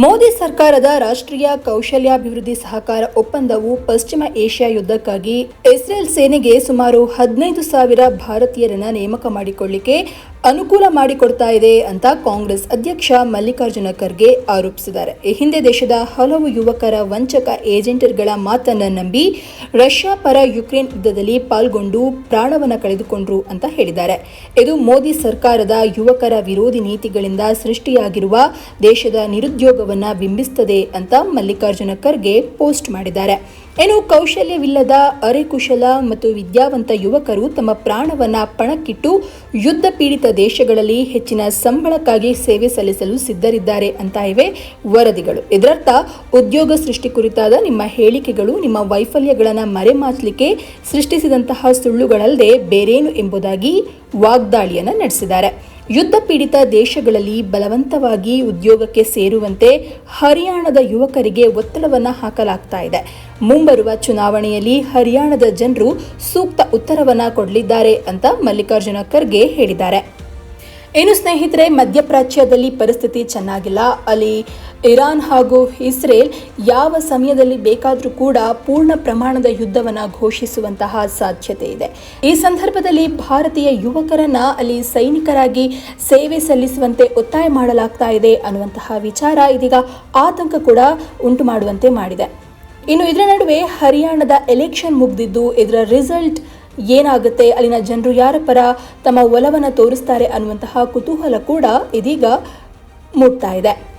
ಮೋದಿ ಸರ್ಕಾರದ ರಾಷ್ಟ್ರೀಯ ಕೌಶಲ್ಯಾಭಿವೃದ್ಧಿ ಸಹಕಾರ ಒಪ್ಪಂದವು ಪಶ್ಚಿಮ ಏಷ್ಯಾ ಯುದ್ಧಕ್ಕಾಗಿ ಇಸ್ರೇಲ್ ಸೇನೆಗೆ ಸುಮಾರು ಹದಿನೈದು ಸಾವಿರ ಭಾರತೀಯರನ್ನ ನೇಮಕ ಮಾಡಿಕೊಳ್ಳಿಕ್ಕೆ ಅನುಕೂಲ ಮಾಡಿಕೊಡ್ತಾ ಇದೆ ಅಂತ ಕಾಂಗ್ರೆಸ್ ಅಧ್ಯಕ್ಷ ಮಲ್ಲಿಕಾರ್ಜುನ ಖರ್ಗೆ ಆರೋಪಿಸಿದ್ದಾರೆ. ಈ ಹಿಂದೆ ದೇಶದ ಹಲವು ಯುವಕರ ವಂಚಕ ಏಜೆಂಟರ್ಗಳ ಮಾತನ್ನು ನಂಬಿ ರಷ್ಯಾ ಪರ ಯುಕ್ರೇನ್ ಯುದ್ಧದಲ್ಲಿ ಪಾಲ್ಗೊಂಡು ಪ್ರಾಣವನ್ನ ಕಳೆದುಕೊಂಡ್ರು ಅಂತ ಹೇಳಿದ್ದಾರೆ. ಇದು ಮೋದಿ ಸರ್ಕಾರದ ಯುವಕರ ವಿರೋಧಿ ನೀತಿಗಳಿಂದ ಸೃಷ್ಟಿಯಾಗಿರುವ ದೇಶದ ನಿರುದ್ಯೋಗವನ್ನ ಬಿಂಬಿಸ್ತದೆ ಅಂತ ಮಲ್ಲಿಕಾರ್ಜುನ ಖರ್ಗೆ ಪೋಸ್ಟ್ ಮಾಡಿದ್ದಾರೆ. ಏನು ಕೌಶಲ್ಯವಿಲ್ಲದ ಅರೆಕುಶಲ ಮತ್ತು ವಿದ್ಯಾವಂತ ಯುವಕರು ತಮ್ಮ ಪ್ರಾಣವನ್ನು ಪಣಕ್ಕಿಟ್ಟು ಯುದ್ಧ ಪೀಡಿತ ದೇಶಗಳಲ್ಲಿ ಹೆಚ್ಚಿನ ಸಂಬಳಕ್ಕಾಗಿ ಸೇವೆ ಸಲ್ಲಿಸಲು ಸಿದ್ಧರಿದ್ದಾರೆ ಅಂತ ಇವೆ ವರದಿಗಳು. ಇದರರ್ಥ, ಉದ್ಯೋಗ ಸೃಷ್ಟಿ ಕುರಿತಾದ ನಿಮ್ಮ ಹೇಳಿಕೆಗಳು ನಿಮ್ಮ ವೈಫಲ್ಯಗಳನ್ನು ಮರೆಮಾಚಲಿಕ್ಕೆ ಸೃಷ್ಟಿಸಿದಂತಹ ಸುಳ್ಳುಗಳಲ್ಲದೆ ಬೇರೇನು ಎಂಬುದಾಗಿ ವಾಗ್ದಾಳಿಯನ್ನು ನಡೆಸಿದ್ದಾರೆ. ಯುದ್ಧ ಪೀಡಿತ ದೇಶಗಳಲ್ಲಿ ಬಲವಂತವಾಗಿ ಉದ್ಯೋಗಕ್ಕೆ ಸೇರುವಂತೆ ಹರಿಯಾಣದ ಯುವಕರಿಗೆ ಒತ್ತಡವನ್ನು ಹಾಕಲಾಗ್ತಾ ಇದೆ. ಮುಂಬರುವ ಚುನಾವಣೆಯಲ್ಲಿ ಹರಿಯಾಣದ ಜನರು ಸೂಕ್ತ ಉತ್ತರವನ್ನು ಕೊಡಲಿದ್ದಾರೆ ಅಂತ ಮಲ್ಲಿಕಾರ್ಜುನ ಖರ್ಗೆ ಹೇಳಿದ್ದಾರೆ. ಇನ್ನು ಸ್ನೇಹಿತರೆ, ಮಧ್ಯಪ್ರಾಚ್ಯದಲ್ಲಿ ಪರಿಸ್ಥಿತಿ ಚೆನ್ನಾಗಿಲ್ಲ. ಅಲ್ಲಿ ಇರಾನ್ ಹಾಗೂ ಇಸ್ರೇಲ್ ಯಾವ ಸಮಯದಲ್ಲಿ ಬೇಕಾದರೂ ಕೂಡ ಪೂರ್ಣ ಪ್ರಮಾಣದ ಯುದ್ಧವನ್ನು ಘೋಷಿಸುವಂತಹ ಸಾಧ್ಯತೆ ಇದೆ. ಈ ಸಂದರ್ಭದಲ್ಲಿ ಭಾರತೀಯ ಯುವಕರನ್ನ ಅಲ್ಲಿ ಸೈನಿಕರಾಗಿ ಸೇವೆ ಸಲ್ಲಿಸುವಂತೆ ಒತ್ತಾಯ ಮಾಡಲಾಗ್ತಾ ಇದೆ ಅನ್ನುವಂತಹ ವಿಚಾರ ಇದೀಗ ಆತಂಕ ಕೂಡ ಉಂಟು ಮಾಡುವಂತೆ ಮಾಡಿದೆ. ಇನ್ನು ಇದರ ನಡುವೆ ಹರಿಯಾಣದ ಎಲೆಕ್ಷನ್ ಮುಗ್ದಿದ್ದು, ಇದರ ರಿಸಲ್ಟ್ ಏನಾಗುತ್ತೆ? ಅಲ್ಲಿನ ಜನರು ಯಾರ ಪರ ತಮ್ಮ ಒಲವನ್ನು ತೋರಿಸ್ತಾರೆ ಅನ್ನುವಂತಹ ಕುತೂಹಲ ಕೂಡ ಇದೀಗ ಮೂಡ್ತಾ ಇದೆ.